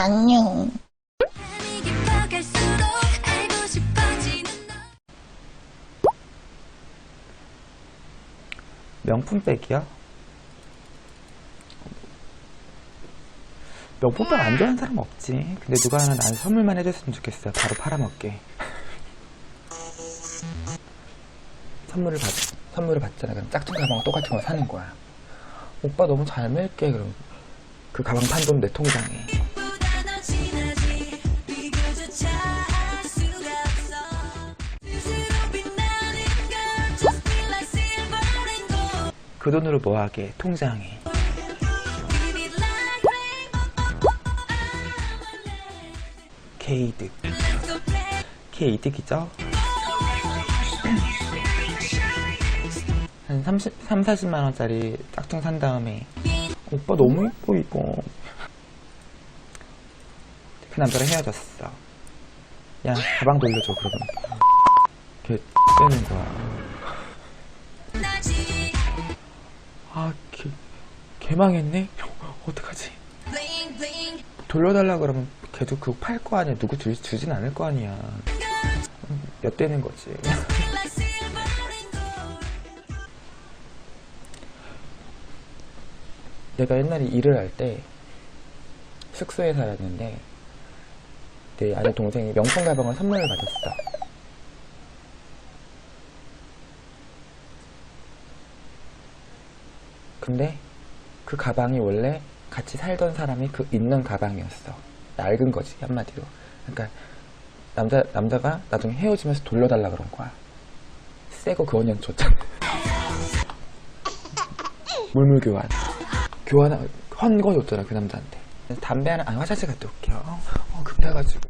안녕. 명품백이요? 명품백 안 좋아하는 사람 없지. 근데 누가 하나 나한테 선물만 해줬으면 좋겠어요. 바로 팔아먹게. 선물을 받, 선물을 받잖아. 그럼 짝퉁 가방 똑같은 거 사는 거야. 오빠 너무 잘 멜게. 그럼 그 가방 판 돈 내 통장에. 그 돈으로 뭐 하게? 통장에. Play 케이득이죠? 한 30, 3, 40만원짜리 짝퉁 산 다음에 오빠 너무 예뻐 이거 그 남자랑 헤어졌어 야 가방 돌려줘 그러면 걔 떼는 거야 아 걔, 걔 망했네? 어떡하지 돌려달라 그러면 걔도 그거 팔거 아니야 누구 주, 주진 않을 거 아니야 몇 대는 거지 내가 옛날에 일을 할 때 숙소에 살았는데 내 아는 동생이 명품 가방을 선물을 받았어. 근데 그 가방이 원래 같이 살던 사람이 그 있는 가방이었어. 낡은 거지 한마디로. 그러니까 남자 남자가 나중에 헤어지면서 돌려달라 그런 거야. 새거 그 언니한테 줬잖아. 물물 교환. 교환, 헌거 줬잖아, 그 남자한테. 담배 하나, 아니, 화장실 갔다 올게요. 어, 급해가지고.